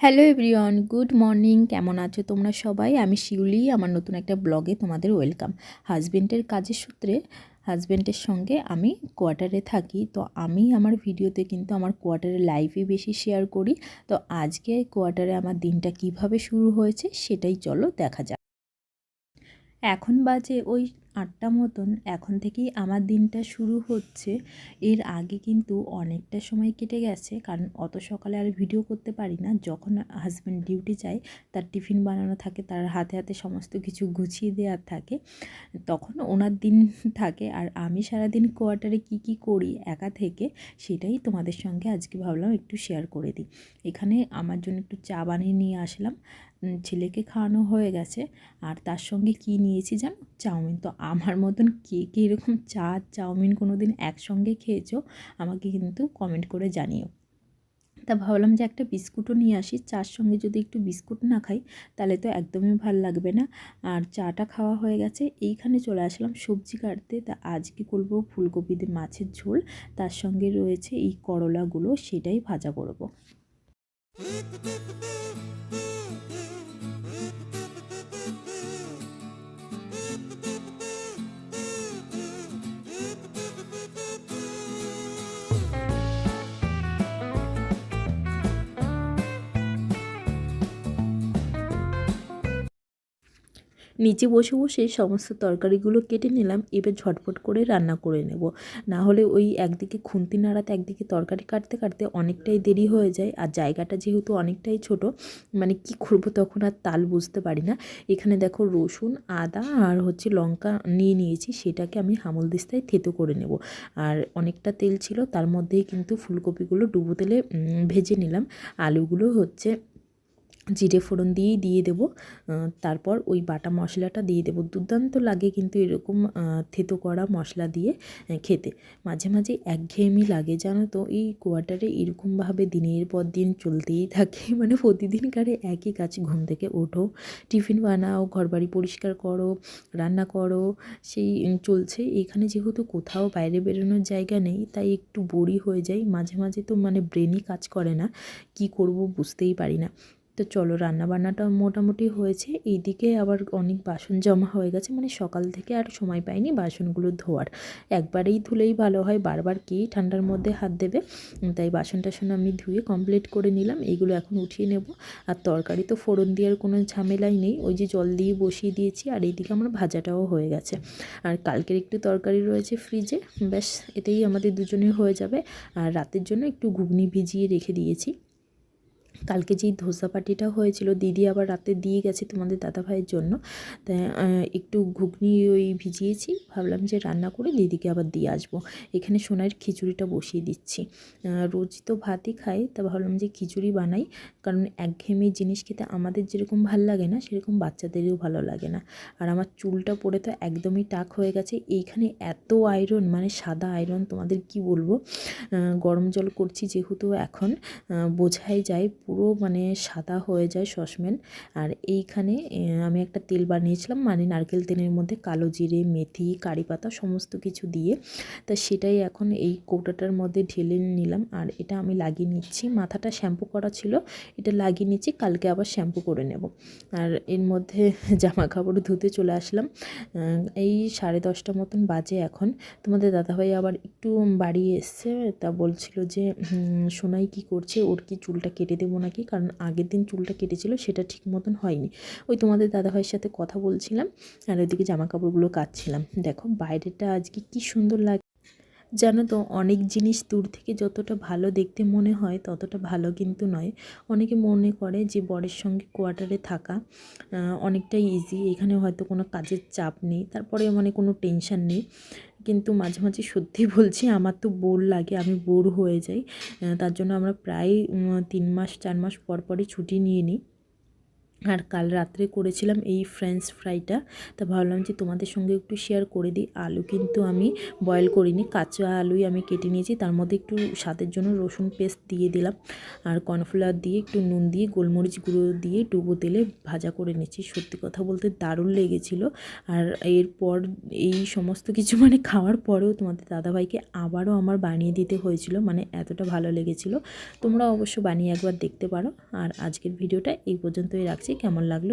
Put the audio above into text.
Hello everyone good morning কেমন আছো তোমরা সবাই? আমি শিউলি, আমার নতুন একটা ব্লগে তোমাদের ওয়েলকাম হাজব্যান্ডের কাজের সূত্রে হাজব্যান্ডের সঙ্গে আমি কোয়ার্টারে থাকি, তো আমি আমার ভিডিওতে কিন্তু আমার কোয়ার্টারের লাইফই বেশি শেয়ার করি। তো আজকে কোয়ার্টারে আমার দিনটা কীভাবে শুরু হয়েছে, সেটাই চলো দেখা যাক। এখন বাজে ওই আটটা মতন এখন থেকেই আমার দিনটা শুরু হচ্ছে। এর আগে কিন্তু অনেকটা সময় কেটে গেছে, কারণ অত সকালে আর ভিডিও করতে পারি না। যখন হাজব্যান্ড ডিউটি যায়, তার টিফিন বানানো থাকে, তার হাতে হাতে সমস্ত কিছু গুছিয়ে দেওয়ার থাকে, তখন ওনার দিন থাকে। আর আমি সারাদিন কোয়ার্টারে কি কি করি একা থেকে, সেটাই তোমাদের সঙ্গে আজকে ভাবলাম একটু শেয়ার করে দিই। এখানে আমার জন্য একটু চা বানিয়ে নিয়ে আসলাম। ছেলেকে খাওয়ানো হয়ে গেছে। আর তার সঙ্গে কি নিয়েছি জানো? চাউমিন। তো আমার মতন কে কে এরকম চা চাউমিন কোনো দিন একসঙ্গে খেয়েছো, আমাকে কিন্তু কমেন্ট করে জানিও। তা ভাবলাম যে একটা বিস্কুটও নিয়ে আসি, চার সঙ্গে যদি একটু বিস্কুট না খাই, তাহলে তো একদমই ভালো লাগবে না। আর চাটা খাওয়া হয়ে গেছে, এইখানে চলে আসলাম সবজি কাটতে। তা আজকে করব ফুলকপিতে মাছের ঝোল, তার সঙ্গে রয়েছে এই করলাগুলো, সেটাই ভাজা করব। নিচে বসে বসে সমস্ত তরকারিগুলো কেটে নিলাম, এবার ঝটপট করে রান্না করে নেব। না হলে ওই একদিকে খুন্তি নাড়াতে, একদিকে তরকারি কাটতে কাটতে অনেকটাই দেরি হয়ে যায়। আর জায়গাটা যেহেতু অনেকটাই ছোট মানে কি করব তখন আর তাল বুঝতে পারি না। এখানে দেখো রসুন, আদা আর হচ্ছে লঙ্কা নিয়ে নিয়েছি, সেটাকে আমি হামল দিস্তায় থেতো করে নেব। আর অনেকটা তেল ছিল, তার মধ্যেই কিন্তু ফুলকপিগুলো ডুবো তেলে ভেজে নিলাম। আলুগুলো হচ্ছে জিরে ফোড়ন দিয়েই দিয়ে দেবো। তারপর ওই বাটা মশলাটা দিয়ে দেবো। দুর্দান্ত লাগে কিন্তু এরকম থেতো করা মশলা দিয়ে খেতে। মাঝে মাঝে একঘেয়েমি লাগে, জানো তো? এই কোয়ার্টারে এরকমভাবে দিনের পর দিন চলতেই থাকে। মানে প্রতিদিনকারে একই কাজ, ঘুম থেকে ওঠো, টিফিন বানাও, ঘরবাড়ি পরিষ্কার করো, রান্না করো, সেই চলছে। এখানে যেহেতু কোথাও বাইরে বেরোনোর জায়গা নেই, তাই একটু বড়ি হয়ে যায়। মাঝে মাঝে তো মানে ব্রেনই কাজ করে না। কি করব বুঝতেই পারি না। তো চলো রান্নাবান্নাটা মোটামুটি হয়েছে। এইদিকে আবার অনেক বাসন জমা হয়ে গেছে। মানে সকাল থেকে আর সময় পাইনি বাসনগুলো ধোয়ার। একবারেই ধুলেই ভালো হয়। বারবার কি ঠান্ডার মধ্যে হাত দেবে? তাই বাসন টাসন আমি ধুয়ে কমপ্লিট করে নিলাম। এইগুলো এখন উঠিয়ে নেব। আর তরকারি তো ফোড়ন দেওয়ার কোনো ঝামেলাই নেই। ওই যে জল দিয়ে বসিয়ে দিয়েছি। আর এইদিকে আমার ভাজাটাও হয়ে গেছে। আর কালকের একটু তরকারি রয়েছে ফ্রিজে। ব্যাস, এতেই আমাদের দুজনের হয়ে যাবে। আর রাতের জন্য একটু ঘুগনি ভিজিয়ে রেখে দিয়েছি। কালকে যেই ধোসা পাটিটা হয়েছিল, দিদি আবার রাতে দিয়ে গেছে তোমাদের দাদাভাইয়ের জন্য। তাই একটু ঘুগনি ওই ভিজিয়েছি, ভাবলাম যে রান্না করে দিদিকে আবার দিয়ে আসব। এখানে সোনার খিচুড়িটা বসিয়ে দিচ্ছি। রোজ তো ভাতই খাই, তা ভাবলাম যে খিচুড়ি বানাই, কারণ একঘেয়েমি জিনিস খেতে আমাদের যেরকম ভালো লাগে না, সেরকম বাচ্চাদেরও ভালো লাগে না। আর আমার চুলটা পরে তো একদমই টাক হয়ে গেছে, এইখানে এত আয়রন মানে সাদা আয়রন তোমাদের কি বলব? গরম জল করছি যেহেতু এখন বোঝাই যায় পুরো মানে সাদা হয়ে যায় সসম্যান। আর এইখানে আমি একটা তেল বানিয়েছিলাম মানে নারকেল তেলের মধ্যে কালো জিরে, মেথি, কারি পাতা সমস্ত কিছু দিয়ে। তা সেটাই এখন এই কৌটাটার মধ্যে ঢেলে নিলাম। আর এটা আমি লাগিয়ে নিচ্ছি। মাথাটা শ্যাম্পু করা ছিল, এটা লাগিয়ে নিচ্ছি, কালকে আবার শ্যাম্পু করে নেব। আর এর মধ্যে জামা কাপড় ধুতে চলে আসলাম। এই সাড়ে দশটা মতন বাজে এখন। তোমাদের দাদাভাই আবার একটু বাড়ি এসছে, তা বলছিল যে সোনাই কি করছে? ওর কি চুলটা কেটে দেবো নাকি? কারণ আগের দিন চুলটা কেটেছিল, সেটা ঠিক মতন হয়নি। ওই তোমাদের দাদাভাইয়ের সাথে কথা বলছিলাম, আর ওইদিকে জামা কাপড়গুলো কাচ্ছিলাম দেখো বাইরেটা আজকে কি সুন্দর লাগে জানো তো, অনেক জিনিস দূর থেকে যতটা ভালো দেখতে মনে হয়, ততটা ভালো কিন্তু নয়। অনেকে মনে করে যে বরের সঙ্গে কোয়ার্টারে থাকা অনেকটাই ইজি এখানে হয়তো কোনো কাজের চাপ নেই, তারপরে মানে কোনো টেনশান নেই। কিন্তু মাঝে মাঝে সত্যি বলছি, আমার তো বোর লাগে, আমি বোর হয়ে যাই। তার জন্য আমরা প্রায় তিন মাস, চার মাস পর পরই ছুটি নিয়ে নিই। আর কাল রাত্রে করেছিলাম এই ফ্রেঞ্চ ফ্রাইটা তা ভাবলাম যে তোমাদের সঙ্গে একটু শেয়ার করে দিই। আলু কিন্তু আমি বয়েল করিনি, কাঁচা আলুই আমি কেটে নিয়েছি। তার মধ্যে একটু স্বাদের জন্য রসুন পেস্ট দিয়ে দিলাম। আর কর্নফ্লাওয়ার দিয়ে একটু নুন দিয়ে, গোলমরিচ গুঁড়ো দিয়ে ডুবো তেলে ভাজা করে নিয়েছি সত্যি কথা বলতে দারুণ লেগেছিল। আর এরপর এই সমস্ত কিছু মানে খাওয়ার পরেও তোমাদের দাদাভাইকে আবারও আমার বানিয়ে দিতে হয়েছিল। মানে এতটা ভালো লেগেছিল। তোমরা অবশ্য বানিয়ে একবার দেখতে পারো। আর আজকের ভিডিওটা এই পর্যন্তই রাখছি। কেমন লাগল